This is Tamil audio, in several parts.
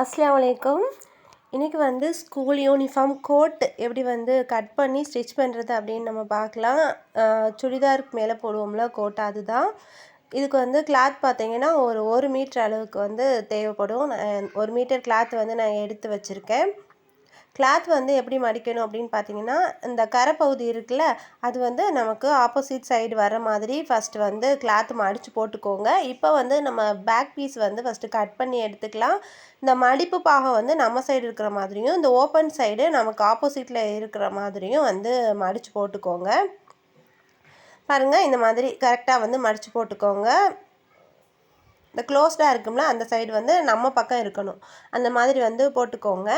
அஸ்லாம் வலைக்கம் இன்றைக்கி வந்து ஸ்கூல் யூனிஃபார்ம் கோட் எப்படி வந்து கட் பண்ணி ஸ்டிச் பண்ணுறது அப்படின்னு நம்ம பார்க்கலாம். சுடிதாருக்கு மேலே போடுவோம்ல கோட் அதுதான். இதுக்கு வந்து கிளாத் பார்த்தீங்கன்னா ஒரு ஒரு மீட்டர் அளவுக்கு வந்து தேவைப்படும். நான் ஒரு மீட்டர் கிளாத் வந்து நான் எடுத்து வச்சுருக்கேன். கிளாத் வந்து எப்படி மடிக்கணும் அப்படின்னு பார்த்தீங்கன்னா இந்த கரை பகுதி இருக்குல்ல அது வந்து நமக்கு ஆப்போசிட் சைடு வர மாதிரி ஃபஸ்ட்டு வந்து கிளாத் மடித்து போட்டுக்கோங்க. இப்போ வந்து நம்ம பேக் பீஸ் வந்து ஃபஸ்ட்டு கட் பண்ணி எடுத்துக்கலாம். இந்த மடிப்பு பாகம் வந்து நம்ம சைடு இருக்கிற மாதிரியும் இந்த ஓப்பன் சைடு நமக்கு ஆப்போசிட்டில் இருக்கிற மாதிரியும் வந்து மடித்து போட்டுக்கோங்க. பாருங்கள் இந்த மாதிரி கரெக்டாக வந்து மடித்து போட்டுக்கோங்க. இந்த க்ளோஸ்டாக இருக்கும்ல அந்த சைடு வந்து நம்ம பக்கம் இருக்கணும். அந்த மாதிரி வந்து போட்டுக்கோங்க.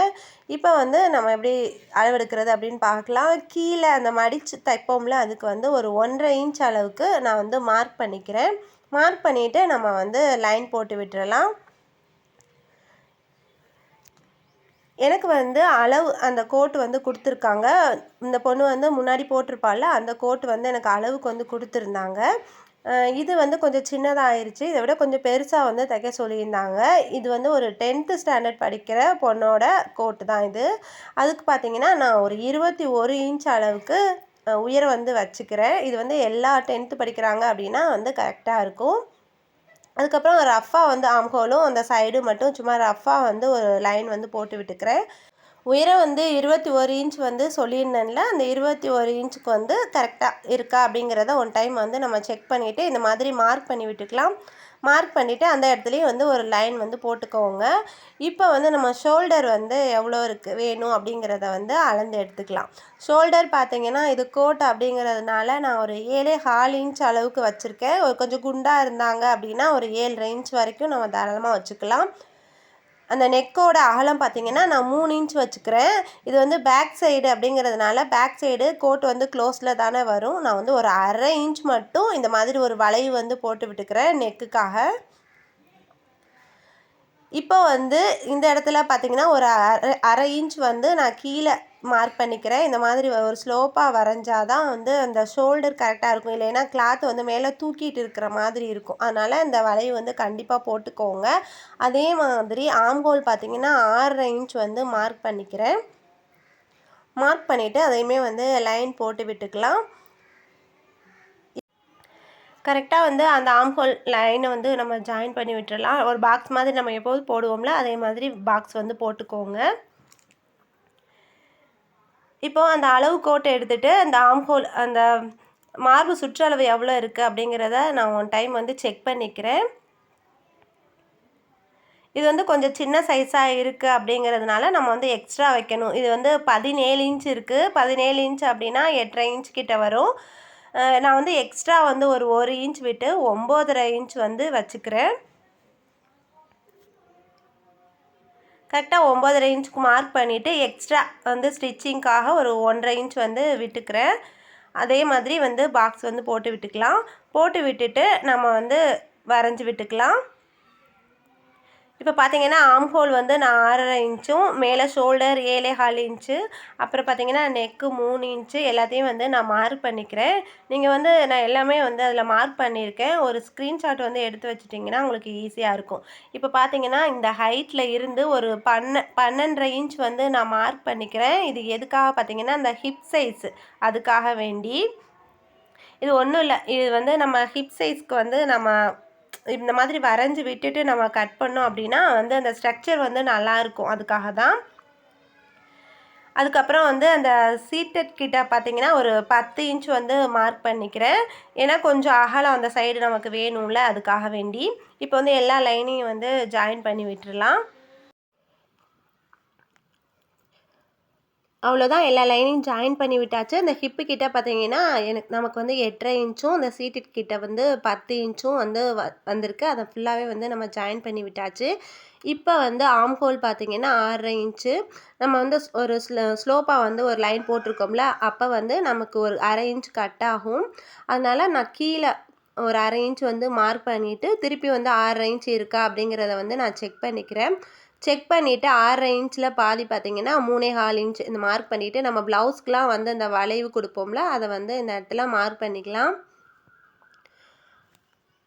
இப்போ வந்து நம்ம எப்படி அளவெடுக்கிறது அப்படின்னு பார்க்கலாம். கீழே அந்த மடித்து தைப்போம்ல அதுக்கு வந்து ஒரு ஒன்றரை இன்ச் அளவுக்கு நான் வந்து மார்க் பண்ணிக்கிறேன். மார்க் பண்ணிவிட்டு நம்ம வந்து லைன் போட்டு விட்டுறலாம். எனக்கு வந்து அளவு அந்த கோட் வந்து கொடுத்துருக்காங்க. இந்த பொண்ணு வந்து முன்னாடி போட்டிருப்பாள்ல அந்த கோட் வந்து எனக்கு அளவுக்கு வந்து கொடுத்துருந்தாங்க. இது வந்து கொஞ்சம் சின்னதாக ஆயிடுச்சு இதை விட கொஞ்சம் பெருசாக வந்து தைக்க சொல்லியிருந்தாங்க. இது வந்து ஒரு டென்த்து ஸ்டாண்டர்ட் படிக்கிற பொண்ணோட கோட்டு தான் இது. அதுக்கு பார்த்தீங்கன்னா நான் ஒரு இருபத்தி ஒரு இன்ச் அளவுக்கு உயரம் வந்து வச்சுக்கிறேன். இது வந்து எல்லா டென்த்து படிக்கிறாங்க அப்படின்னா வந்து கரெக்டாக இருக்கும். அதுக்கப்புறம் ரஃப்பாக வந்து ஆம்ஹோலும் அந்த சைடு மட்டும் சும்மா ரஃப்பாக வந்து ஒரு லைன் வந்து போட்டு விட்டுக்கிறேன். உயரம் வந்து இருபத்தி ஒரு இன்ச் வந்து சொல்லியிருந்தேன்ல அந்த இருபத்தி ஒரு இன்ச்சுக்கு வந்து கரெக்டாக இருக்கா அப்படிங்கிறத ஒன் டைம் வந்து நம்ம செக் பண்ணிவிட்டு இந்த மாதிரி மார்க் பண்ணி விட்டுக்கலாம். மார்க் பண்ணிவிட்டு அந்த இடத்துலையும் வந்து ஒரு லைன் வந்து போட்டுக்கோங்க. இப்போ வந்து நம்ம ஷோல்டர் வந்து எவ்வளோ இருக்குது வேணும் அப்படிங்கிறத வந்து அளந்து எடுத்துக்கலாம். ஷோல்டர் பார்த்தீங்கன்னா இது கோட் அப்படிங்கிறதுனால நான் ஒரு ஏழே ஹால் இன்ச் அளவுக்கு வச்சுருக்கேன். ஒரு கொஞ்சம் குண்டாக இருந்தாங்க அப்படின்னா ஒரு ஏழு இன்ச் வரைக்கும் நம்ம தாராளமாக வச்சுக்கலாம். அந்த நெக்கோட அகலம் பார்த்திங்கன்னா நான் மூணு இன்ச் வச்சுக்கிறேன். இது வந்து பேக் சைடு அப்படிங்கிறதுனால பேக் சைடு கோட் வந்து க்ளோஸில் தானே வரும். நான் வந்து ஒரு அரை இன்ச் மட்டும் இந்த மாதிரி ஒரு வளைவு வந்து போட்டு விட்டுக்கிறேன் நெக்குக்காக இப்போ வந்து இந்த இடத்துல பார்த்தீங்கன்னா ஒரு அரை அரை இன்ச் வந்து நான் கீழே மார்க் பண்ணிக்கிறேன். இந்த மாதிரி ஒரு ஸ்லோப்பாக வரைஞ்சால் தான் வந்து அந்த ஷோல்டர் கரெக்டாக இருக்கும். இல்லைன்னா கிளாத் வந்து மேலே தூக்கிட்டு இருக்கிற மாதிரி இருக்கும். அதனால் இந்த வளைவு வந்து கண்டிப்பாக போட்டுக்கோங்க. அதே மாதிரி ஆம்கோல் பார்த்தீங்கன்னா ஆறரை இன்ச் வந்து மார்க் பண்ணிக்கிறேன். மார்க் பண்ணிவிட்டு அதையுமே வந்து லைன் போட்டு விட்டுக்கலாம். கரெக்டாக வந்து அந்த ஆம்ஹோல் லைனை வந்து நம்ம ஜாயின் பண்ணி விட்டுடலாம் ஒரு பாக்ஸ் மாதிரி நம்ம எப்போது போடுவோம்ல அதே மாதிரி பாக்ஸ் வந்து போட்டுக்கோங்க. இப்போது அந்த அளவு கோட்டை எடுத்துகிட்டு அந்த ஆம்ஹோல் அந்த மார்பு சுற்றளவு எவ்வளோ இருக்குது அப்படிங்கிறத நான் ஒன் டைம் வந்து செக் பண்ணிக்கிறேன். இது வந்து கொஞ்சம் சின்ன சைஸாக இருக்குது அப்படிங்கிறதுனால நம்ம வந்து எக்ஸ்ட்ரா வைக்கணும். இது வந்து பதினேழு இன்ச் இருக்குது பதினேழு இன்ச் அப்படின்னா எட்டரை இன்ச் கிட்ட வரும். நான் வந்து எக்ஸ்ட்ரா வந்து ஒரு ஒரு இன்ச் விட்டு ஒம்போதரை இன்ச் வந்து வச்சுக்கிறேன். கரெக்டாக ஒம்பதரை இன்ச்சுக்கு மார்க் பண்ணிவிட்டு எக்ஸ்ட்ரா வந்து ஸ்டிச்சிங்க்காக ஒரு ஒன்றரை இன்ச் வந்து விட்டுக்கிறேன். அதே மாதிரி வந்து பாக்ஸ் வந்து போட்டு விட்டுக்கலாம். போட்டு விட்டுட்டு நம்ம வந்து வரைஞ்சி விட்டுக்கலாம். இப்போ பார்த்தீங்கன்னா ஆம்ஹோல் வந்து நான் ஆறரை இன்ச்சும் மேலே ஷோல்டர் ஏழே கால் இன்ச்சு அப்புறம் பார்த்தீங்கன்னா நெக்கு மூணு இன்ச்சு எல்லாத்தையும் வந்து நான் மார்க் பண்ணிக்கிறேன். நீங்கள் வந்து நான் எல்லாமே வந்து அதில் மார்க் பண்ணியிருக்கேன். ஒரு ஸ்க்ரீன்ஷாட் வந்து எடுத்து வச்சிட்டிங்கன்னா உங்களுக்கு ஈஸியாக இருக்கும். இப்போ பார்த்தீங்கன்னா இந்த ஹைட்டில் இருந்து ஒரு பன்ன பன்னெண்டரை இன்ச் வந்து நான் மார்க் பண்ணிக்கிறேன். இது எதுக்காக பார்த்தீங்கன்னா அந்த ஹிப் சைஸ் அதுக்காக வேண்டி. இது ஒன்றும் இல்லை. இது வந்து நம்ம ஹிப் சைஸ்க்கு வந்து நம்ம இந்த மாதிரி வரைஞ்சி விட்டுட்டு நம்ம கட் பண்ணோம் அப்படின்னா வந்து அந்த ஸ்ட்ரக்சர் வந்து நல்லாயிருக்கும் அதுக்காக தான் அதுக்கப்புறம் வந்து அந்த சீட்டட் கிட்ட பார்த்தீங்கன்னா ஒரு பத்து இன்ச் வந்து மார்க் பண்ணிக்கிறேன். ஏன்னா கொஞ்சம் அகலம் அந்த சைடு நமக்கு வேணும்ல அதுக்காக வேண்டி. இப்போ வந்து எல்லா லைனையும் வந்து ஜாயின் பண்ணி விட்டுடலாம் அவ்வளோதான் எல்லா லைனையும் ஜாயின் பண்ணி விட்டாச்சு. அந்த ஹிப்பு கிட்டே பார்த்தீங்கன்னா எனக்கு நமக்கு வந்து எட்டரை இன்ச்சும் அந்த சீட்டு கிட்டே வந்து பத்து இன்ச்சும் வந்து வ வந்திருக்கு. அதை ஃபுல்லாகவே வந்து நம்ம ஜாயின் பண்ணி விட்டாச்சு. இப்போ வந்து ஆம் ஹோல் பார்த்தீங்கன்னா ஆறரை இன்ச்சு. நம்ம வந்து ஒரு ஸ்லோ ஸ்லோப்பாக வந்து ஒரு லைன் போட்டிருக்கோம்ல அப்போ வந்து நமக்கு ஒரு அரை இன்ச் கட் ஆகும். அதனால் நான் கீழே ஒரு அரை இன்ச் வந்து மார்க் பண்ணிவிட்டு திருப்பி வந்து ஆறரை இன்ச் இருக்கா அப்படிங்கிறத வந்து நான் செக் பண்ணிக்கிறேன். செக் பண்ணிவிட்டு ஆறரை இன்ச்சில் பாதி பார்த்தீங்கன்னா மூணே கால் இன்ச் இந்த மார்க் பண்ணிவிட்டு நம்ம ப்ளவுஸ்க்கெலாம் வந்து அந்த வளைவு கொடுப்போம்ல அதை வந்து இந்த இடத்துல மார்க் பண்ணிக்கலாம்.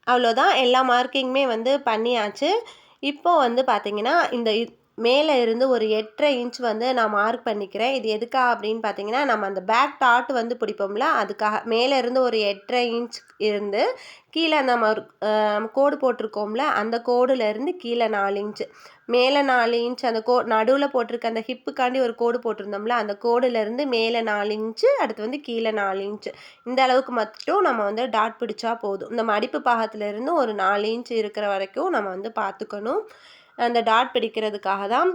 அவ்வளோதான் எல்லா மார்க்கிங்குமே வந்து பண்ணியாச்சு. இப்போ வந்து பார்த்தீங்கன்னா இந்த மேலே இருந்து ஒரு எட்டரை இன்ச் வந்து நான் மார்க் பண்ணிக்கிறேன். இது எதுக்காக அப்படின்னு பார்த்தீங்கன்னா நம்ம அந்த பேக் டாட் வந்து பிடிப்போம்ல அதுக்காக மேலே இருந்து ஒரு எட்டரை இன்ச் இருந்து கீழே நம்ம கோடு போட்டிருக்கோம்ல அந்த கோடுலேருந்து கீழே நாலு இன்ச்சு மேலே நாலு இன்ச் அந்த கோ நடுவில் போட்டிருக்க அந்த ஹிப்புக்காண்டி ஒரு கோடு போட்டிருந்தோம்ல அந்த கோடுலேருந்து மேலே நாலு இன்ச்சு அடுத்து வந்து கீழே நாலு இன்ச்சு இந்த அளவுக்கு மட்டும் நம்ம வந்து டாட் பிடிச்சா போதும். இந்த மடிப்பு பாகத்துலேருந்து ஒரு நாலு இன்ச் இருக்கிற வரைக்கும் நம்ம வந்து பார்த்துக்கணும். அந்த டாட் பிடிக்கிறதுக்காக தான்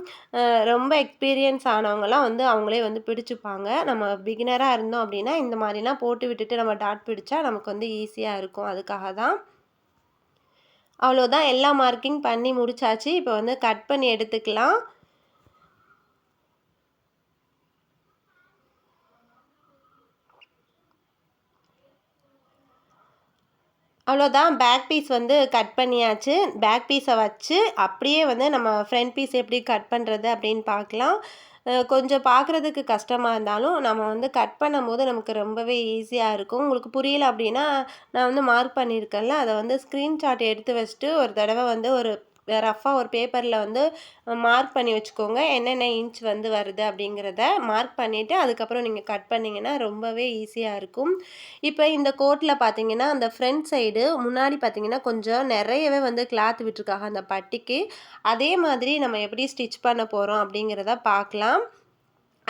ரொம்ப எக்ஸ்பீரியன்ஸ் ஆனவங்கலாம் வந்து அவங்களே வந்து பிடிச்சிப்பாங்க. நம்ம பிகினராக இருந்தோம் அப்படின்னா இந்த மாதிரிலாம் போட்டு விட்டுட்டு நம்ம டாட் பிடிச்சா நமக்கு வந்து ஈஸியாக இருக்கும். அதுக்காக தான். அவ்வளோதான். எல்லா மார்க்கிங் பண்ணி முடிச்சாச்சு. இப்போ வந்து கட் பண்ணி எடுத்துக்கலாம். அவ்வளோதான். பேக் பீஸ் வந்து கட் பண்ணியாச்சு. பேக் பீஸை வச்சு அப்படியே வந்து நம்ம ஃப்ரண்ட் பீஸ் எப்படி கட் பண்ணுறது அப்படின்னு பார்க்கலாம். கொஞ்சம் பார்க்குறதுக்கு கஷ்டமாக இருந்தாலும் நம்ம வந்து கட் பண்ணும்போது நமக்கு ரொம்பவே ஈஸியாக இருக்கும். உங்களுக்கு புரியல அப்படின்னா நான் வந்து மார்க் பண்ணியிருக்கேன்ல. அதை வந்து ஸ்க்ரீன்ஷாட் எடுத்து வச்சுட்டு ஒரு தடவை வந்து ஒரு ரஃபாக ஒரு பேப்பரில் வந்து மார்க் பண்ணி வச்சுக்கோங்க. என்னென்ன இன்ச் வந்து வருது அப்படிங்கிறத மார்க் பண்ணிவிட்டு அதுக்கப்புறம் நீங்கள் கட் பண்ணிங்கன்னா ரொம்பவே ஈஸியாக இருக்கும். இப்போ இந்த கோட்டில் பார்த்தீங்கன்னா அந்த ஃப்ரண்ட் சைடு முன்னாடி பார்த்தீங்கன்னா கொஞ்சம் நிறையவே வந்து கிளாத் விட்டுருக்காங்க அந்த பட்டிக்கு. அதே மாதிரி நம்ம எப்படி ஸ்டிச் பண்ண போகிறோம் அப்படிங்கிறத பார்க்கலாம்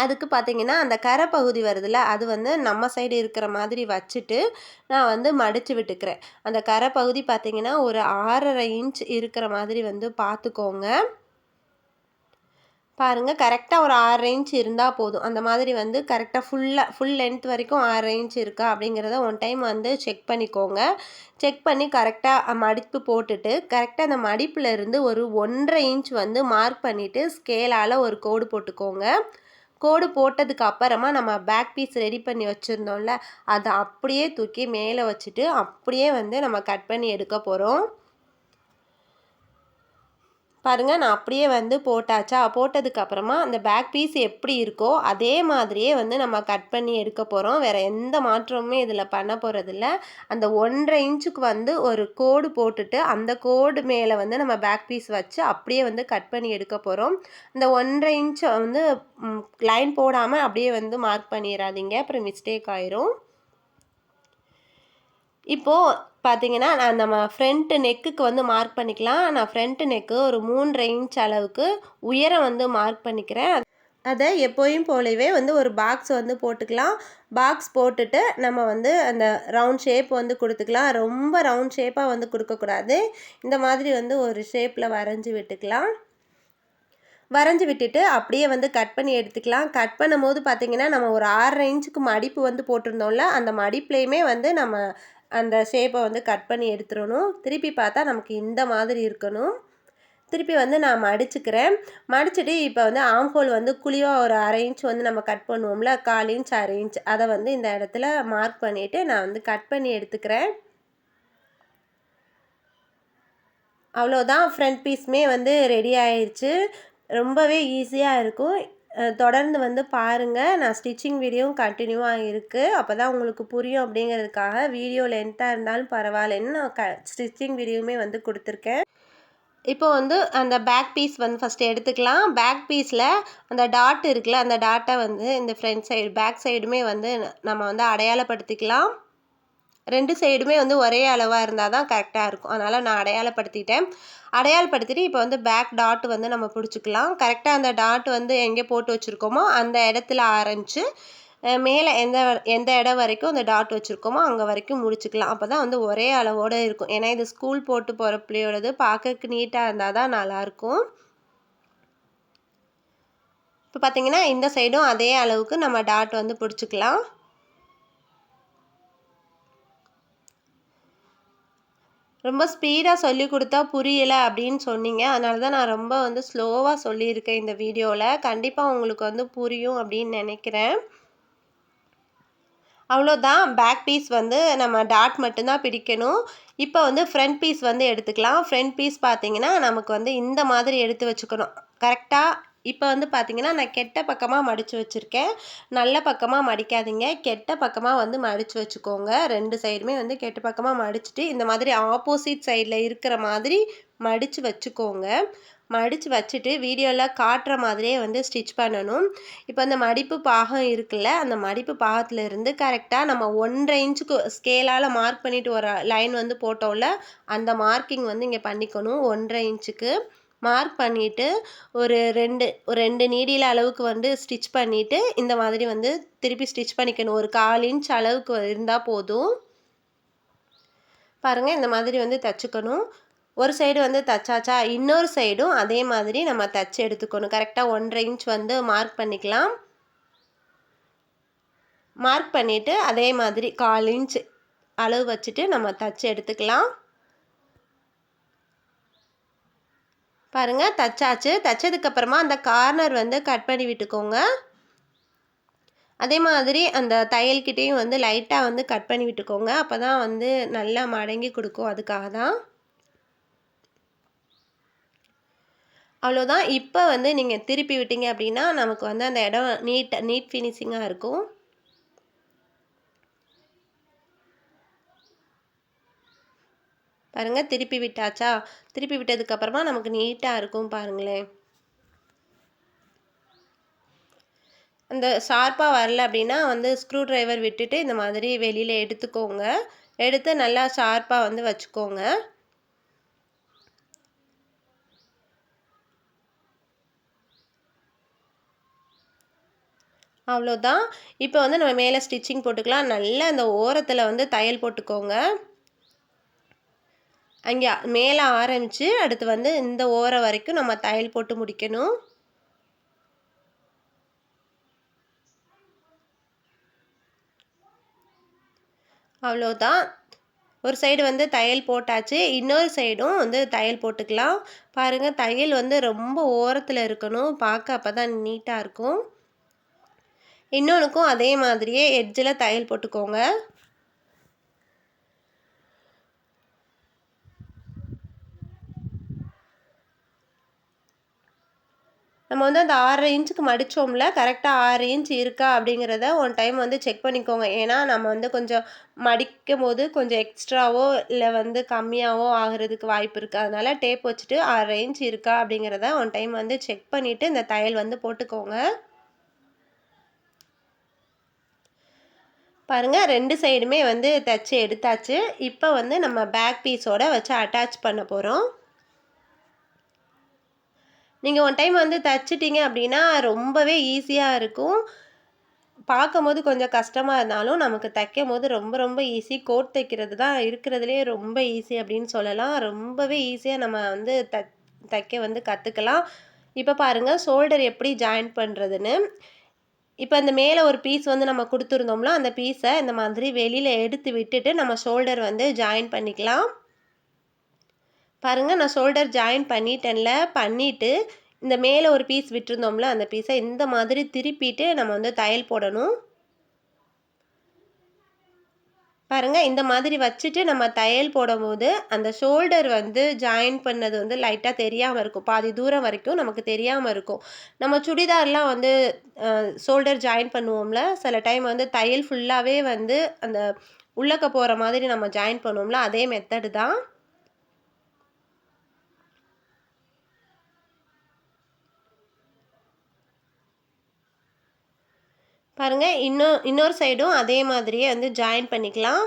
அதுக்கு பார்த்தீங்கன்னா அந்த கரை பகுதி வருதுல்ல அது வந்து நம்ம சைடு இருக்கிற மாதிரி வச்சுட்டு நான் வந்து மடித்து விட்டுக்கிறேன். அந்த கரை பகுதி பார்த்தீங்கன்னா ஒரு ஆறரை இன்ச் இருக்கிற மாதிரி வந்து பார்த்துக்கோங்க. பாருங்கள் கரெக்டாக ஒரு ஆறு இன்ச் இருந்தால் போதும். அந்த மாதிரி வந்து கரெக்டாக ஃபுல்லாக ஃபுல் லென்த் வரைக்கும் ஆறு இன்ச் இருக்கா அப்படிங்கிறத ஒன் டைம் வந்து செக் பண்ணிக்கோங்க. செக் பண்ணி கரெக்டாக மடிப்பு போட்டுட்டு கரெக்டாக அந்த மடிப்பில் இருந்து ஒரு ஒன்றரை இன்ச் வந்து மார்க் பண்ணிவிட்டு ஸ்கேலால் ஒரு கோடு போட்டுக்கோங்க. கோடு போட்டதுக்கு அப்புறமா நம்ம பேக் பீஸ் ரெடி பண்ணி வச்சுருந்தோம்ல அதை அப்படியே தூக்கி மேலே வச்சுட்டு அப்படியே வந்து நம்ம கட் பண்ணி எடுக்க போகிறோம் பாருங்கள் நான் அப்படியே வந்து போட்டாச்சா? போட்டதுக்கு அப்புறமா அந்த பேக் பீஸ் எப்படி இருக்கோ அதே மாதிரியே வந்து நம்ம கட் பண்ணி எடுக்க போகிறோம் வேறு எந்த மாற்றமுமே இதில் பண்ண போகிறதில்ல அந்த ஒன்றரை இன்ச்சுக்கு வந்து ஒரு கோடு போட்டுட்டு அந்த கோடு மேலே வந்து நம்ம பேக் பீஸ் வச்சு அப்படியே வந்து கட் பண்ணி எடுக்க போகிறோம் இந்த ஒன்றரை இன்ச்சை வந்து லைன் போடாமல் அப்படியே வந்து மார்க் பண்ணிடாதீங்க அப்புறம் மிஸ்டேக் ஆயிரும். இப்போது பார்த்தீங்கன்னா நான் நம்ம ஃப்ரண்ட்டு நெக்குக்கு வந்து மார்க் பண்ணிக்கலாம். நான் ஃப்ரண்ட்டு நெக்கு ஒரு மூன்றரை இன்ச் அளவுக்கு உயரம் வந்து மார்க் பண்ணிக்கிறேன். அதை எப்போயும் போலவே வந்து ஒரு பாக்ஸ் வந்து போட்டுக்கலாம். பாக்ஸ் போட்டுட்டு நம்ம வந்து அந்த ரவுண்ட் ஷேப் வந்து கொடுத்துக்கலாம். ரொம்ப ரவுண்ட் ஷேப்பாக வந்து கொடுக்கக்கூடாது. இந்த மாதிரி வந்து ஒரு ஷேப்பில் வரைஞ்சி விட்டுக்கலாம். வரைஞ்சி விட்டுட்டு அப்படியே வந்து கட் பண்ணி எடுத்துக்கலாம். கட் பண்ணும் போது பார்த்திங்கன்னா நம்ம ஒரு ஆறரை இன்ச்சுக்கு மடிப்பு வந்து போட்டிருந்தோம்ல அந்த மடிப்புலேயுமே வந்து நம்ம அந்த ஷேப்பை வந்து கட் பண்ணி எடுத்துடணும். திருப்பி பார்த்தா நமக்கு இந்த மாதிரி இருக்கணும். திருப்பி வந்து நான் மடிச்சுக்கிறேன். மடிச்சுட்டு இப்போ வந்து ஆம்ஹோல் வந்து குழிவாக ஒரு அரை இன்ச் வந்து நம்ம கட் பண்ணுவோம்ல கால் இன்ச் அரை இன்ச் அதை வந்து இந்த இடத்துல மார்க் பண்ணிவிட்டு நான் வந்து கட் பண்ணி எடுத்துக்கிறேன். அவ்வளோதான் ஃப்ரண்ட் பீஸுமே வந்து ரெடி ஆயிடுச்சு ரொம்பவே ஈஸியாக இருக்கும். தொடர்ந்து வந்து பாருங்கள் நான் ஸ்டிச்சிங் வீடியோவும் கண்டினியூவாக இருக்குது அப்போ தான் உங்களுக்கு புரியும் அப்படிங்கிறதுக்காக வீடியோ லென்த்தாக இருந்தாலும் பரவாயில்லன்னு நான் க ஸ்டிச்சிங் வீடியோவுமே வந்து கொடுத்துருக்கேன். இப்போ வந்து அந்த பேக் பீஸ் வந்து ஃபஸ்ட்டு எடுத்துக்கலாம். பேக் பீஸில் அந்த டாட் இருக்குல்ல அந்த டாட்டை வந்து இந்த ஃப்ரண்ட் சைடு பேக் சைடுமே வந்து நம்ம வந்து அடையாளப்படுத்திக்கலாம். ரெண்டு சைடுமே வந்து ஒரே அளவாக இருந்தால் தான் கரெக்டாக இருக்கும். அதனால் நான் அடையாளப்படுத்திட்டேன். அடையாளப்படுத்திட்டு இப்போ வந்து பேக் டாட் வந்து நம்ம பிடிச்சிக்கலாம். கரெக்டாக அந்த டாட் வந்து எங்கே போட்டு வச்சுருக்கோமோ அந்த இடத்துல ஆரம்பித்து மேலே எந்த எந்த இடம் வரைக்கும் அந்த டாட் வச்சுருக்கோமோ அங்கே வரைக்கும் முடிச்சுக்கலாம். அப்போ தான் வந்து ஒரே அளவோடு இருக்கும். ஏன்னா இது ஸ்கூல் போட்டு போகிற பிள்ளையோடது பார்க்கறதுக்கு நீட்டாக இருந்தால் தான் நல்லாயிருக்கும். இப்போ பார்த்திங்கன்னா இந்த சைடும் அதே அளவுக்கு நம்ம டாட் வந்து பிடிச்சிக்கலாம். ரொம்ப ஸ்பீடாக சொல்லி கொடுத்தா புரியலை அப்படின்னு சொன்னீங்க. அதனால தான் நான் ரொம்ப வந்து ஸ்லோவாக சொல்லியிருக்கேன் இந்த வீடியோவில் கண்டிப்பாக உங்களுக்கு வந்து புரியும் அப்படின்னு நினைக்கிறேன். அவ்வளோதான். பேக் பீஸ் வந்து நம்ம டாட் மட்டும்தான் பிடிக்கணும். இப்போ வந்து ஃப்ரண்ட் பீஸ் வந்து எடுத்துக்கலாம். ஃப்ரண்ட் பீஸ் பார்த்தீங்கன்னா நமக்கு வந்து இந்த மாதிரி எடுத்து வச்சுக்கணும். கரெக்டாக இப்போ வந்து பார்த்தீங்கன்னா நான் கெட்ட பக்கமாக மடித்து வச்சுருக்கேன். நல்ல பக்கமாக மடிக்காதீங்க. கெட்ட பக்கமாக வந்து மடித்து வச்சுக்கோங்க. ரெண்டு சைடுமே வந்து கெட்ட பக்கமாக மடிச்சுட்டு இந்த மாதிரி ஆப்போசிட் சைடில் இருக்கிற மாதிரி மடித்து வச்சுக்கோங்க. மடித்து வச்சுட்டு வீடியோவில் காட்டுற மாதிரியே வந்து ஸ்டிச் பண்ணணும். இப்போ அந்த மடிப்பு பாகம் இருக்குல்ல அந்த மடிப்பு பாகத்தில் இருந்து கரெக்டாக நம்ம ஒன்றரை இன்ச்சுக்கு ஸ்கேலால் மார்க் பண்ணிவிட்டு ஒரு லைன் வந்து போட்டோம்ல அந்த மார்க்கிங் வந்து இங்கே பண்ணிக்கணும். ஒன்றரை இன்ச்சுக்கு. மார்க் பண்ணிவிட்டு ஒரு ரெண்டு ஒரு ரெண்டு நீடியில் அளவுக்கு வந்து ஸ்டிச் பண்ணிவிட்டு இந்த மாதிரி வந்து திருப்பி ஸ்டிச் பண்ணிக்கணும். ஒரு கால் இன்ச் அளவுக்கு இருந்தால் போதும். பாருங்கள் இந்த மாதிரி வந்து தைச்சிக்கணும். ஒரு சைடு வந்து தைச்சாச்சா? இன்னொரு சைடும் அதே மாதிரி நம்ம தைச்சி எடுத்துக்கணும். கரெக்டாக ஒன்றரை இன்ச் வந்து மார்க் பண்ணிக்கலாம். மார்க் பண்ணிவிட்டு அதே மாதிரி கால் இன்ச் அளவு வச்சுட்டு நம்ம தைச்சி எடுத்துக்கலாம். பாருங்கள் தச்சாச்சு. தைச்சதுக்கப்புறமா அந்த கார்னர் வந்து கட் பண்ணி விட்டுக்கோங்க. அதே மாதிரி அந்த தையல்கிட்டையும் வந்து லைட்டாக வந்து கட் பண்ணி விட்டுக்கோங்க. அப்போ தான் வந்து நல்லா மடங்கி கொடுக்கும். அதுக்காக தான். அவ்வளோதான் இப்போ வந்து நீங்கள் திருப்பி விட்டீங்க அப்படின்னா நமக்கு வந்து அந்த இடம் நீட் நீட் ஃபினிஷிங்காக இருக்கும். பாருங்கள் திருப்பி விட்டாச்சா? திருப்பி விட்டதுக்கப்புறமா நமக்கு நீட்டாக இருக்கும் பாருங்களேன். அந்த ஷார்ப்பாக வரல அப்படின்னா வந்து ஸ்க்ரூ ட்ரைவர் விட்டுட்டு இந்த மாதிரி வெளியில் எடுத்துக்கோங்க. எடுத்து நல்லா ஷார்ப்பாக வந்து வச்சுக்கோங்க. அவ்வளோதான் இப்போ வந்து நம்ம மேலே ஸ்டிச்சிங் போட்டுக்கலாம். நல்லா அந்த ஓரத்தில் வந்து தையல் போட்டுக்கோங்க. அங்கே மேலே ஆரம்பித்து அடுத்து வந்து இந்த ஓரம் வரைக்கும் நம்ம தையல் போட்டு முடிக்கணும். அவ்வளோதான் ஒரு சைடு வந்து தையல் போட்டாச்சு. இன்னொரு சைடும் வந்து தையல் போட்டுக்கலாம். பாருங்கள் தையல் வந்து ரொம்ப ஓரத்தில் இருக்கணும். பார்க்க அப்போ தான் நீட்டாக இருக்கும். இன்னொன்றுக்கும் அதே மாதிரியே எட்ஜில் தையல் போட்டுக்கோங்க. நம்ம வந்து அந்த ஆறரை இன்ச்சுக்கு மடித்தோம்ல கரெக்டாக ஆறு இன்ச் இருக்கா அப்படிங்கிறத ஒன் டைம் வந்து செக் பண்ணிக்கோங்க. ஏன்னா நம்ம வந்து கொஞ்சம் மடிக்கும் போது கொஞ்சம் எக்ஸ்ட்ராவோ இல்லை வந்து கம்மியாகவோ ஆகிறதுக்கு வாய்ப்பு இருக்குது அதனால் டேப் வச்சுட்டு ஆறரை இன்ச் இருக்கா அப்படிங்கிறத ஒன் டைம் வந்து செக் பண்ணிவிட்டு இந்த தையல் வந்து போட்டுக்கோங்க. பாருங்கள் ரெண்டு சைடுமே வந்து தைச்சி எடுத்தாச்சு. இப்போ வந்து நம்ம பேக் பீஸோடு வச்சு அட்டாச் பண்ண போகிறோம் நீங்கள் ஒன் டைம் வந்து தைச்சிட்டிங்க அப்படின்னா ரொம்பவே ஈஸியாக இருக்கும். பார்க்கும்போது கொஞ்சம் கஷ்டமாக இருந்தாலும் நமக்கு தைக்கும் போது ரொம்ப ரொம்ப ஈஸி கோட் தைக்கிறது தான் இருக்கிறதுலே ரொம்ப ஈஸி அப்படின்னு சொல்லலாம். ரொம்பவே ஈஸியாக நம்ம வந்து த தைக்க வந்து கற்றுக்கலாம் இப்போ பாருங்கள் ஷோல்டர் எப்படி ஜாயின் பண்ணுறதுன்னு இப்போ இந்த மேலே ஒரு பீஸ் வந்து நம்ம கொடுத்துருந்தோம்னா அந்த பீஸை இந்த மாதிரி வெளியில் எடுத்து விட்டுட்டு நம்ம ஷோல்டர் வந்து ஜாயின் பண்ணிக்கலாம். பாருங்கள் நான் ஷோல்டர் ஜாயின் பண்ணிட்டேன்ல பண்ணிவிட்டு இந்த மேலே ஒரு பீஸ் விட்டுருந்தோம்ல அந்த பீஸை இந்த மாதிரி திருப்பிட்டு நம்ம வந்து தையல் போடணும். பாருங்கள் இந்த மாதிரி வச்சுட்டு நம்ம தையல் போடும்போது அந்த ஷோல்டர் வந்து ஜாயின் பண்ணது வந்து லைட்டாக தெரியாமல் இருக்கும். பாதி தூரம் வரைக்கும் நமக்கு தெரியாமல் இருக்கும். நம்ம சுடிதார்லாம் வந்து ஷோல்டர் ஜாயின் பண்ணுவோம்ல சில டைம் வந்து தையல் ஃபுல்லாகவே வந்து அந்த உள்ளக்க போகிற மாதிரி நம்ம ஜாயின் பண்ணுவோம்ல அதே மெத்தடு தான். பாருங்கள் இன்னும் இன்னொரு சைடும் அதே மாதிரியே வந்து ஜாயின் பண்ணிக்கலாம்.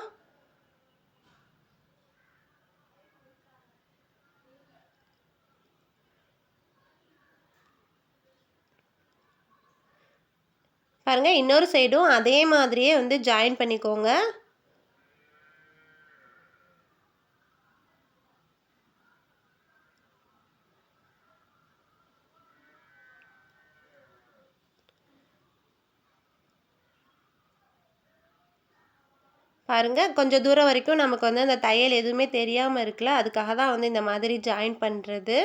பாருங்கள் இன்னொரு சைடும் அதே மாதிரியே வந்து ஜாயின் பண்ணிக்கோங்க. பாருங்கள் கொஞ்சம் தூரம் வரைக்கும் நமக்கு வந்து அந்த தையல் எதுவுமே தெரியாமல் இருக்குல்ல? அதுக்காக தான் வந்து இந்த மாதிரி ஜாயின் பண்ணுறது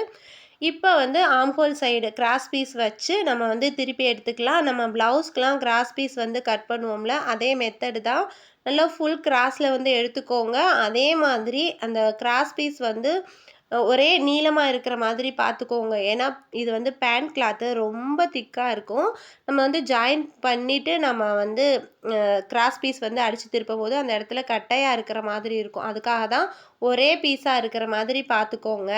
இப்போ வந்து ஆம்ஹோல் சைடு கிராஸ் பீஸ் வச்சு நம்ம வந்து திருப்பி எடுத்துக்கலாம். நம்ம ப்ளவுஸ்க்கெலாம் கிராஸ் பீஸ் வந்து கட் பண்ணுவோம்ல? அதே மெத்தடு தான். நல்லா ஃபுல் கிராஸில் வந்து எடுத்துக்கோங்க. அதே மாதிரி அந்த கிராஸ் பீஸ் வந்து ஒரே நீளமாக இருக்கிற மாதிரி பார்த்துக்கோங்க ஏன்னா இது வந்து பேண்ட் கிளாத்து ரொம்ப திக்காக இருக்கும். நம்ம வந்து ஜாயின் பண்ணிவிட்டு நம்ம வந்து கிராஸ் பீஸ் வந்து அடித்து திருப்பும் போது அந்த இடத்துல கட்டையாக இருக்கிற மாதிரி இருக்கும். அதுக்காக தான் ஒரே பீஸாக இருக்கிற மாதிரி பார்த்துக்கோங்க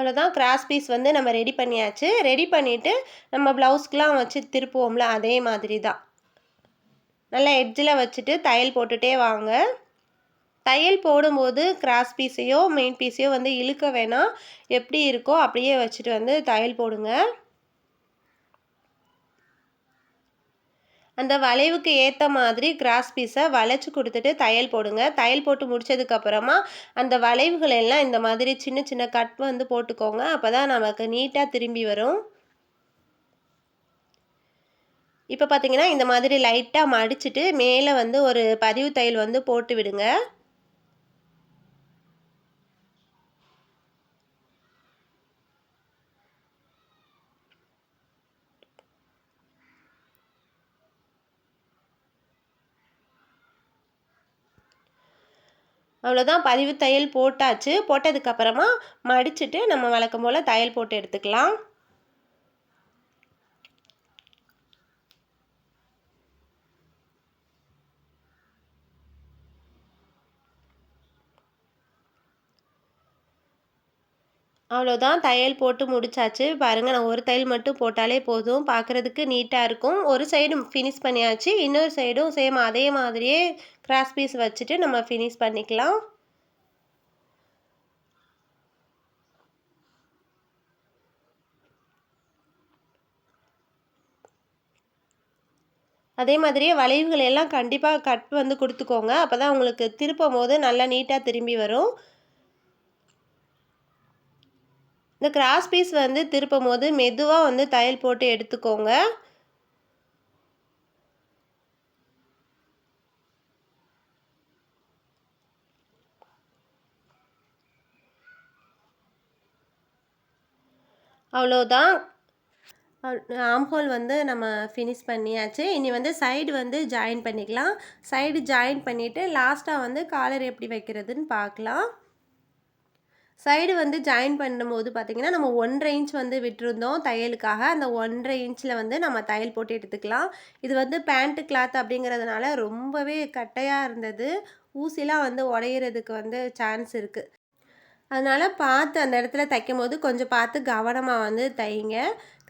அவ்வளோதான் கிராஸ் பீஸ் வந்து நம்ம ரெடி பண்ணியாச்சு. ரெடி பண்ணிவிட்டு நம்ம ப்ளவுஸ்க்கெலாம் வச்சு திருப்புவோம்ல அதே மாதிரி தான் நல்லா எட்ஜில் வச்சுட்டு தையல் போட்டுகிட்டே வாங்க. தையல் போடும்போது கிராஸ் பீஸையோ மெயின் பீஸையோ வந்து இழுக்க வேணாம். எப்படி இருக்கோ அப்படியே வச்சுட்டு வந்து தையல் போடுங்க. அந்த வளைவுக்கு ஏற்ற மாதிரி கிராஸ் பீஸை வளைச்சி கொடுத்துட்டு தையல் போடுங்க. தையல் போட்டு முடிச்சதுக்கப்புறமா அந்த வளைவுகள் எல்லாம் இந்த மாதிரி சின்ன சின்ன கட் வந்து போட்டுக்கோங்க. அப்போ தான் நமக்கு நீட்டாக திரும்பி வரும். இப்போ பார்த்தீங்கன்னா இந்த மாதிரி லைட்டாக மடிச்சுட்டு மேலே வந்து ஒரு பதிவு தையல் வந்து போட்டு விடுங்க. அவ்வளோதான் பதிவு தையல் போட்டாச்சு. போட்டதுக்கப்புறமா மடிச்சுட்டு நம்ம வழக்கம் போல் தையல் போட்டு எடுத்துக்கலாம். அவ்வளோதான். தையல் போட்டு முடிச்சாச்சு. பாருங்கள் நான் ஒரு தையல் மட்டும் போட்டாலே போதும். பார்க்குறதுக்கு நீட்டாக இருக்கும். ஒரு சைடும் ஃபினிஷ் பண்ணியாச்சு. இன்னொரு சைடும் சேம் அதே மாதிரியே கிராஸ் பீஸ் வச்சுட்டு நம்ம ஃபினிஷ் பண்ணிக்கலாம். அதே மாதிரியே வளைவுகள் எல்லாம் கண்டிப்பாக கட் வந்து கொடுத்துக்கோங்க. அப்போ தான் உங்களுக்கு திருப்பும் போது நல்லா நீட்டாக திரும்பி வரும். இந்த கிராஸ் பீஸ் வந்து திருப்பும் போது மெதுவாக வந்து தையல் போட்டு எடுத்துக்கோங்க. அவ்வளோதான் ஆம்ஹோல் வந்து நம்ம ஃபினிஷ் பண்ணியாச்சு. இனி வந்து சைடு வந்து ஜாயின் பண்ணிக்கலாம். சைடு ஜாயின் பண்ணிவிட்டு லாஸ்ட்டாக வந்து காலர் எப்படி வைக்கிறதுன்னு பார்க்கலாம். சைடு வந்து ஜாயின் பண்ணும்போது பார்த்திங்கன்னா நம்ம ஒன்றரை இன்ச் வந்து விட்டுருந்தோம் தையலுக்காக. அந்த ஒன்றரை இன்ச்சில் வந்து நம்ம தையல் போட்டு எடுத்துக்கலாம். இது வந்து பேண்ட்டு கிளாத் அப்படிங்கிறதுனால ரொம்பவே கட்டையாக இருந்தது. ஊசிலாம் வந்து உடையிறதுக்கு வந்து சான்ஸ் இருக்குது அதனால் பார்த்து அந்த இடத்துல தைக்கும் போது கொஞ்சம் பார்த்து கவனமாக வந்து தைங்க.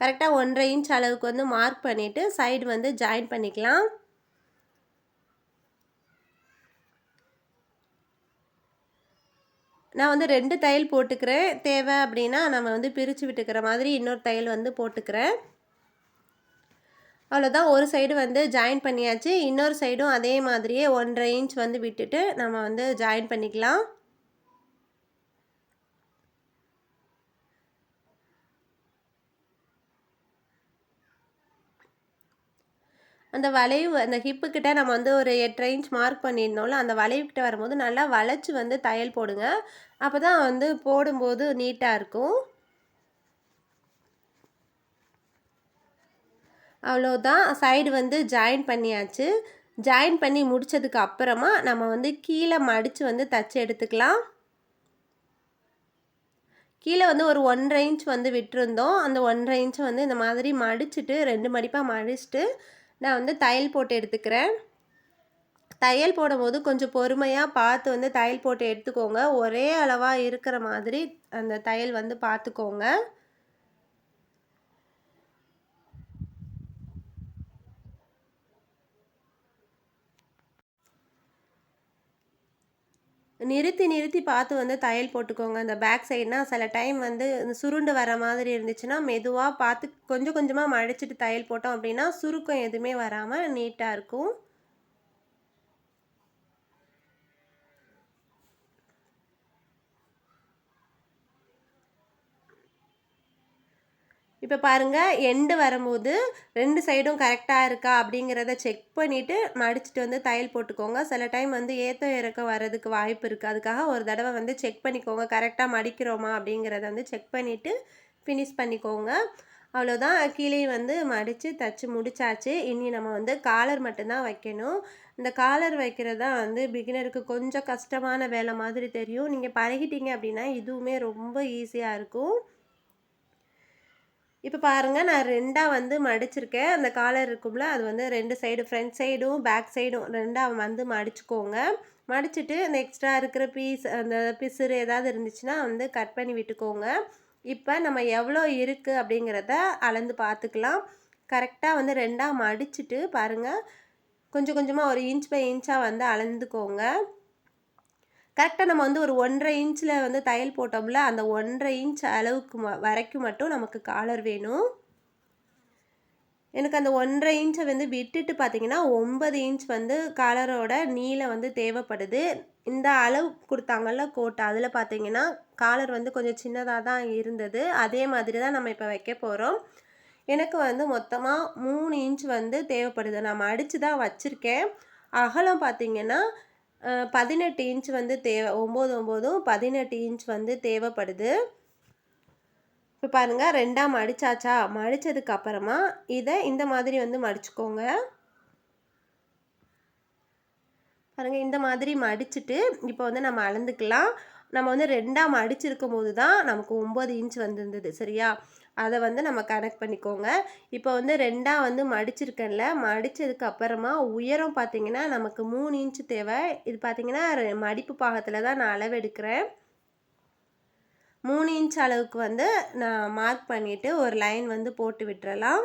கரெக்டாக ஒன்றரை இன்ச் அளவுக்கு வந்து மார்க் பண்ணிவிட்டு சைடு வந்து ஜாயின் பண்ணிக்கலாம். நான் வந்து ரெண்டு தையல் போட்டுக்கிறேன். தேவை அப்படின்னா நம்ம வந்து பிரித்து விட்டுக்கிற மாதிரி இன்னொரு தையல் வந்து போட்டுக்கிறேன். அவ்வளோதான் ஒரு சைடு வந்து ஜாயின் பண்ணியாச்சு. இன்னொரு சைடும் அதே மாதிரியே ஒன்றரை இன்ச் வந்து விட்டுட்டு நம்ம வந்து ஜாயின் பண்ணிக்கலாம். அந்த வளைவு அந்த ஹிப்புக்கிட்ட நம்ம வந்து ஒரு எட்டு இன்ச் மார்க் பண்ணியிருந்தோம்ல அந்த வளைவுக்கிட்ட வரும்போது நல்லா வளைச்சி வந்து தையல் போடுங்க. அப்போ தான் வந்து போடும்போது நீட்டாக இருக்கும். அவ்வளோதான் சைடு வந்து ஜாயின் பண்ணியாச்சு. ஜாயின் பண்ணி முடித்ததுக்கு அப்புறமா நம்ம வந்து கீழே மடித்து வந்து தச்சு எடுத்துக்கலாம். கீழே வந்து ஒரு ஒன்றரை இன்ச் வந்து விட்டுருந்தோம். அந்த ஒன்றரை இன்ச் வந்து இந்த மாதிரி மடிச்சுட்டு ரெண்டு மடிப்பாக மடிச்சுட்டு நான் வந்து தையல் போட்டு எடுத்துக்கிறேன். தையல் போடும்போது கொஞ்சம் பொறுமையாக பார்த்து வந்து தையல் போட்டு எடுத்துக்கோங்க. ஒரே அளவாக இருக்கிற மாதிரி அந்த தையல் வந்து பார்த்துக்கோங்க. நிறுத்தி நிறுத்தி பார்த்து வந்து தையல் போட்டுக்கோங்க. அந்த பேக் சைட்னால் சில டைம் வந்து சுருண்டு வர மாதிரி இருந்துச்சுன்னா மெதுவாக பார்த்து கொஞ்சம் கொஞ்சமாக மடிச்சிட்டு தையல் போட்டோம் அப்படின்னா சுருக்கம் எதுவுமே வராமல் நீட்டாக இருக்கும். இப்போ பாருங்கள் எண்டு வரும்போது ரெண்டு சைடும் கரெக்டாக இருக்கா அப்படிங்கிறத செக் பண்ணிவிட்டு மடிச்சுட்டு வந்து தையல் போட்டுக்கோங்க. சில டைம் வந்து ஏற்றம் இறக்கம் வர்றதுக்கு வாய்ப்பு இருக்குது அதுக்காக ஒரு தடவை வந்து செக் பண்ணிக்கோங்க. கரெக்டாக மடிக்கிறோமா அப்படிங்கிறத வந்து செக் பண்ணிவிட்டு ஃபினிஷ் பண்ணிக்கோங்க. அவ்வளோதான் கீழே வந்து மடித்து தச்சு முடிச்சாச்சு. இனி நம்ம வந்து காலர் மட்டும்தான் வைக்கணும். இந்த காலர் வைக்கிறது தான் வந்து பிகினருக்கு கொஞ்சம் கஷ்டமான வேலை மாதிரி தெரியும். நீங்கள் பழகிட்டீங்க அப்படின்னா இதுவுமே ரொம்ப ஈஸியாக இருக்கும். இப்போ பாருங்கள் நான் ரெண்டாக வந்து மடிச்சிருக்கேன். அந்த காலர் இருக்கும்ல அது வந்து ரெண்டு சைடு ஃப்ரண்ட் சைடும் பேக் சைடும் ரெண்டாக வந்து மடிச்சுக்கோங்க. மடிச்சுட்டு அந்த எக்ஸ்ட்ரா இருக்கிற பீஸ் அந்த பிசுறு ஏதாவது இருந்துச்சுன்னா வந்து கட் பண்ணி விட்டுக்கோங்க. இப்போ நம்ம எவ்வளோ இருக்குது அப்படிங்கிறத அளந்து பார்த்துக்கலாம் கரெக்டாக வந்து ரெண்டாக மடிச்சுட்டு பாருங்கள் கொஞ்சம் கொஞ்சமாக ஒரு இன்ச் பை இன்ச்சாக வந்து அளந்துக்கோங்க. கரெக்டாக நம்ம வந்து ஒரு ஒன்றரை இன்ச்சில் வந்து தையல் போட்டோம்ல அந்த ஒன்றரை இன்ச் அளவுக்கு ம வரைக்கும் மட்டும் நமக்கு காலர் வேணும். எனக்கு அந்த ஒன்றரை இன்ச்சை வந்து விட்டுட்டு பார்த்தீங்கன்னா ஒன்பது இன்ச் வந்து காலரோட நீளம் வந்து தேவைப்படுது. இந்த அளவு கொடுத்தாங்கல்ல கோட் அதில் பார்த்தீங்கன்னா காலர் வந்து கொஞ்சம் சின்னதாக தான் இருந்தது. அதே மாதிரி தான் நம்ம இப்போ வைக்க போகிறோம் எனக்கு வந்து மொத்தமாக மூணு இன்ச் வந்து தேவைப்படுது. நான் அடித்து தான் வச்சுருக்கேன். அகலம் பார்த்தீங்கன்னா பதினெட்டு இன்ச் வந்து தேவை ஒம்பது ஒம்போதும் பதினெட்டு இன்ச் வந்து தேவைப்படுது. இப்போ பாருங்கள் ரெண்டாக மடித்தாச்சா மடித்ததுக்கு அப்புறமா இதை இந்த மாதிரி வந்து மடிச்சுக்கோங்க. பாருங்கள் இந்த மாதிரி மடிச்சுட்டு இப்போ வந்து நம்ம அளந்துக்கலாம். நம்ம வந்து ரெண்டாக மடிச்சிருக்கும் போது தான் நமக்கு ஒம்பது இன்ச் வந்திருந்தது சரியா? அதை வந்து நம்ம கனெக்ட் பண்ணிக்கோங்க. இப்போ வந்து ரெண்டாக வந்து மடிச்சிருக்கேன்ல மடித்ததுக்கு அப்புறமா உயரம் பார்த்தீங்கன்னா நமக்கு மூணு இன்ச்சு தேவை. இது பார்த்தீங்கன்னா மடிப்பு பாகத்தில் தான் நான் அளவு எடுக்கிறேன் மூணு இன்ச் அளவுக்கு வந்து நான் மார்க் பண்ணிவிட்டு ஒரு லைன் வந்து போட்டு விட்டுறலாம்.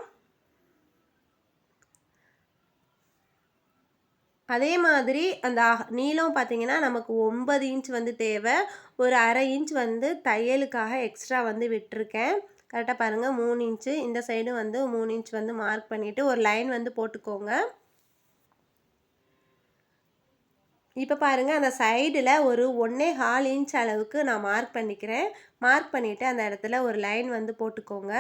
அதே மாதிரி அந்த நீளம் பார்த்தீங்கன்னா நமக்கு ஒன்பது இன்ச் வந்து தேவை. ஒரு அரை இன்ச் வந்து தையலுக்காக எக்ஸ்ட்ரா வந்து விட்டுருக்கேன். கரெக்டாக பாருங்கள் மூணு இன்ச்சு. இந்த சைடும் வந்து மூணு இன்ச் வந்து மார்க் பண்ணிவிட்டு ஒரு லைன் வந்து போட்டுக்கோங்க. இப்போ பாருங்கள் அந்த சைடில் ஒரு ஒன்றே ஹால் இன்ச் அளவுக்கு நான் மார்க் பண்ணிக்கிறேன். மார்க் பண்ணிவிட்டு அந்த இடத்துல ஒரு லைன் வந்து போட்டுக்கோங்க.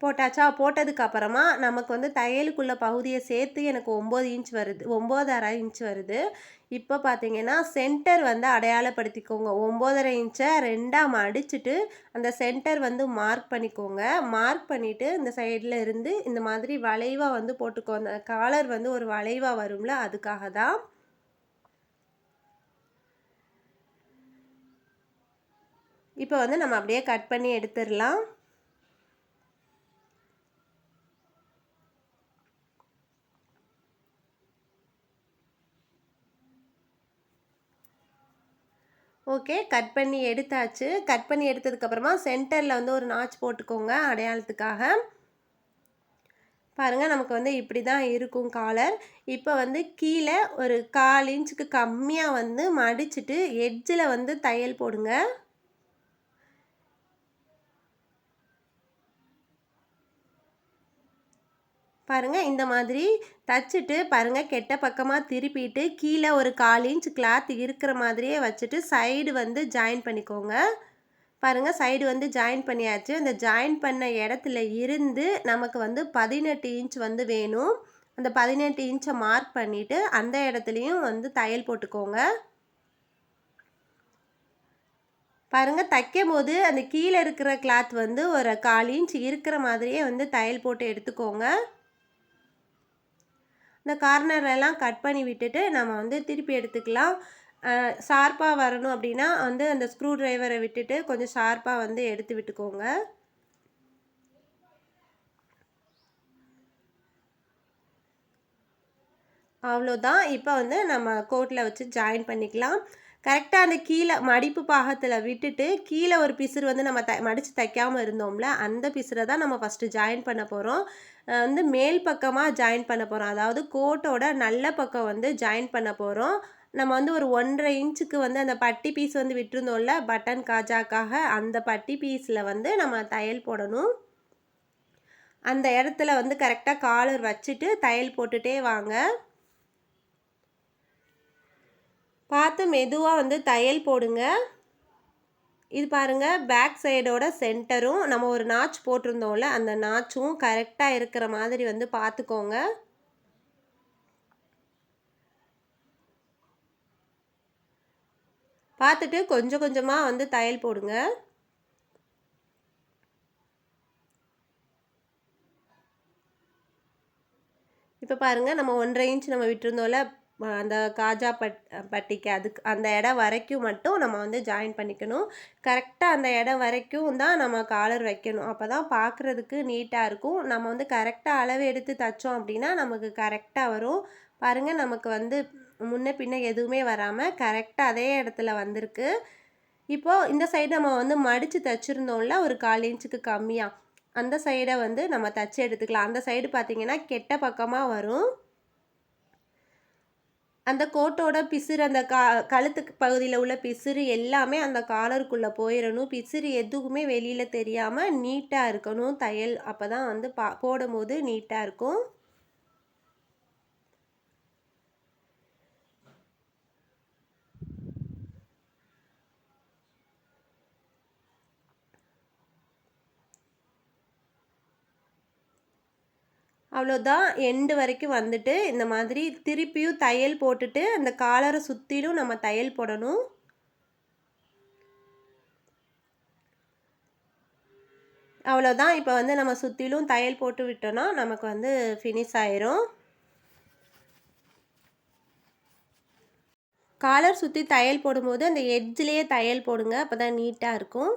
போட்டாச்சா? போட்டதுக்கு அப்புறமா நமக்கு வந்து தையலுக்குள்ள பகுதியை சேர்த்து எனக்கு ஒம்பது இன்ச் வருது ஒம்போதரை இன்ச் வருது. இப்போ பார்த்தீங்கன்னா சென்டர் வந்து அடையாளப்படுத்திக்கோங்க. ஒம்போதரை இன்ச்சை ரெண்டாக மடிச்சுட்டு அந்த சென்டர் வந்து மார்க் பண்ணிக்கோங்க. மார்க் பண்ணிவிட்டு இந்த சைடில் இருந்து இந்த மாதிரி வளைவாக வந்து போட்டுக்கோங்க அந்த காலர் வந்து ஒரு வளைவாக வரும்ல அதுக்காக தான். இப்போ வந்து நம்ம அப்படியே கட் பண்ணி எடுத்துடலாம். ஓகே கட் பண்ணி எடுத்தாச்சு. கட் பண்ணி எடுத்ததுக்கப்புறமா சென்டரில் வந்து ஒரு நாச் போட்டுக்கோங்க அடையாளத்துக்காக. பாருங்கள் நமக்கு வந்து இப்படி தான் இருக்கும் காலர் இப்போ வந்து கீழே ஒரு கால் இன்ச்சுக்கு கம்மியாக வந்து மடிச்சுட்டு எட்ஜில் வந்து தையல் போடுங்க. பாருங்கள் இந்த மாதிரி தச்சுட்டு பாருங்கள் கெட்ட பக்கமாக திருப்பிட்டு கீழே ஒரு கால் இன்ச் கிளாத் இருக்கிற மாதிரியே வச்சுட்டு சைடு வந்து ஜாயின் பண்ணிக்கோங்க. பாருங்கள் சைடு வந்து ஜாயின் பண்ணியாச்சு. அந்த ஜாயின் பண்ண இடத்துல இருந்து நமக்கு வந்து பதினெட்டு இன்ச் வந்து வேணும். அந்த பதினெட்டு இன்ச்சை மார்க் பண்ணிவிட்டு அந்த இடத்துலையும் வந்து தையல் போட்டுக்கோங்க. பாருங்கள் தைக்கும் போது அந்த கீழே இருக்கிற கிளாத் வந்து ஒரு கால் இன்ச் இருக்கிற மாதிரியே வந்து தையல் போட்டு எடுத்துக்கோங்க. இந்த கார்னர்லாம் கட் பண்ணி விட்டுட்டு நம்ம வந்து திருப்பி எடுத்துக்கலாம். ஷார்ப்பாக வரணும் அப்படின்னா வந்து அந்த ஸ்க்ரூ ட்ரைவரை விட்டுட்டு கொஞ்சம் ஷார்ப்பாக வந்து எடுத்து விட்டுக்கோங்க. அவ்வளோதான். இப்போ வந்து நம்ம கோட்டில் வச்சு ஜாயின் பண்ணிக்கலாம். கரெக்டாக அந்த கீழே மடிப்பு பாகத்தில் விட்டுட்டு கீழே ஒரு பிசுறு வந்து நம்ம த மடித்து தைக்காமல் இருந்தோம்ல அந்த பிசுரை தான் நம்ம ஃபஸ்ட்டு ஜாயின் பண்ண போகிறோம் வந்து மேல் பக்கமாக ஜாயின் பண்ண போகிறோம் அதாவது கோட்டோட நல்ல பக்கம் வந்து ஜாயின் பண்ண போகிறோம் நம்ம வந்து ஒரு ஒன்றரை இன்ச்சுக்கு வந்து அந்த பட்டி பீஸ் வந்து விட்டுருந்தோம்ல பட்டன் காஜாக்காக அந்த பட்டி பீஸில் வந்து நம்ம தையல் போடணும். அந்த இடத்துல வந்து கரெக்டாக காலர் வச்சுட்டு தையல் போட்டுகிட்டே வாங்க. பார்த்து மெதுவாக வந்து தையல் போடுங்க. இது பாருங்கள் பேக் சைடோட சென்டரும் நம்ம ஒரு நாச் போட்டிருந்தோம்ல அந்த நாச்சும் கரெக்டாக இருக்கிற மாதிரி வந்து பார்த்துக்கோங்க. பார்த்துட்டு கொஞ்சம் கொஞ்சமாக வந்து தையல் போடுங்க. இப்போ பாருங்கள் நம்ம ஒன்றரை இன்ச் நம்ம விட்டுருந்தோம்ல அந்த காஜா பட் பட்டிக்கு அதுக்கு அந்த இடம் வரைக்கும் மட்டும் நம்ம வந்து ஜாயின் பண்ணிக்கணும். கரெக்டாக அந்த இடம் வரைக்கும் தான் நம்ம காலர் வைக்கணும். அப்போ தான் பார்க்குறதுக்கு நீட்டாக இருக்கும். நம்ம வந்து கரெக்டாக அளவு எடுத்து தைச்சோம் அப்படின்னா நமக்கு கரெக்டாக வரும். பாருங்கள் நமக்கு வந்து முன்ன பின்ன எதுவுமே வராமல் கரெக்டாக அதே இடத்துல வந்திருக்கு. இப்போது இந்த சைடு நம்ம வந்து மடித்து தைச்சிருந்தோம்ல ஒரு கால் இன்ச்சுக்கு கம்மியாக அந்த சைடை வந்து நம்ம தச்சு எடுத்துக்கலாம். அந்த சைடு பார்த்திங்கன்னா கெட்ட பக்கமாக வரும். அந்த கோட்டோட பிசுறு அந்த கா கழுத்துக்கு பகுதியில் உள்ள பிசுறு எல்லாமே அந்த காலருக்குள்ளே போயிடணும் பிசுறு எதுவுமே வெளியில் தெரியாமல் நீட்டாக இருக்கணும். தையல் அப்போ தான் வந்து பா போடும்போது நீட்டாக இருக்கும். அவ்வளோதான் எண்டு வரைக்கும் வந்துட்டு இந்த மாதிரி திருப்பியும் தையல் போட்டுட்டு அந்த காலரை சுற்றிலும் நம்ம தையல் போடணும். அவ்வளோதான். இப்போ வந்து நம்ம சுற்றிலும் தையல் போட்டு விட்டோன்னா நமக்கு வந்து ஃபினிஷ் ஆயிரும். காலர் சுற்றி தையல் போடும்போது அந்த எட்ஜ்லேயே தையல் போடுங்க. அப்போ தான் நீட்டாக இருக்கும்.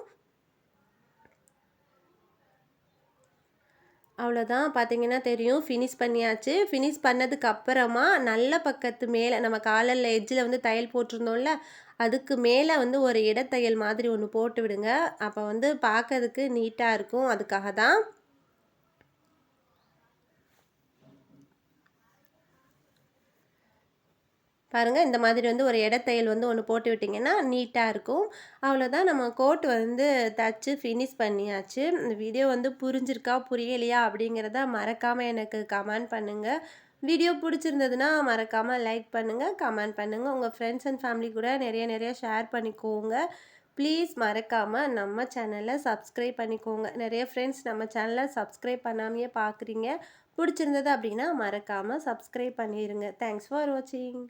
அவ்வளோதான். பார்த்தீங்கன்னா தெரியும். ஃபினிஷ் பண்ணியாச்சு. ஃபினிஷ் பண்ணதுக்கு அப்புறமா நல்ல பக்கத்து மேலே நம்ம காலில் எஜ்ஜில் வந்து தையல் போட்டிருந்தோம்ல அதுக்கு மேலே வந்து ஒரு இடத்தையல் மாதிரி ஒன்று போட்டு விடுங்க. அப்போ வந்து பார்க்கறதுக்கு நீட்டாக இருக்கும். அதுக்காக தான் பாருங்கள் இந்த மாதிரி வந்து ஒரு இடத்தையல் வந்து ஒன்று போட்டு விட்டிங்கன்னா நீட்டாக இருக்கும். அவ்வளோதான் நம்ம கோட் வந்து தச்சு ஃபினிஷ் பண்ணியாச்சு. இந்த வீடியோ வந்து புரிஞ்சிருக்கா புரியலையா அப்படிங்கிறத மறக்காமல் எனக்கு கமெண்ட் பண்ணுங்கள் வீடியோ பிடிச்சிருந்ததுன்னா மறக்காமல் லைக் பண்ணுங்கள் கமெண்ட் பண்ணுங்கள் உங்கள் ஃப்ரெண்ட்ஸ் அண்ட் ஃபேமிலி கூட நிறைய நிறைய ஷேர் பண்ணிக்கோங்க. ப்ளீஸ் மறக்காமல் நம்ம சேனலை சப்ஸ்கிரைப் பண்ணிக்கோங்க. நிறைய ஃப்ரெண்ட்ஸ் நம்ம சேனலை சப்ஸ்கிரைப் பண்ணாமையே பார்க்குறீங்க பிடிச்சிருந்தது அப்படின்னா மறக்காமல் சப்ஸ்கிரைப் பண்ணிடுங்க தேங்க்ஸ் ஃபார் வாட்சிங்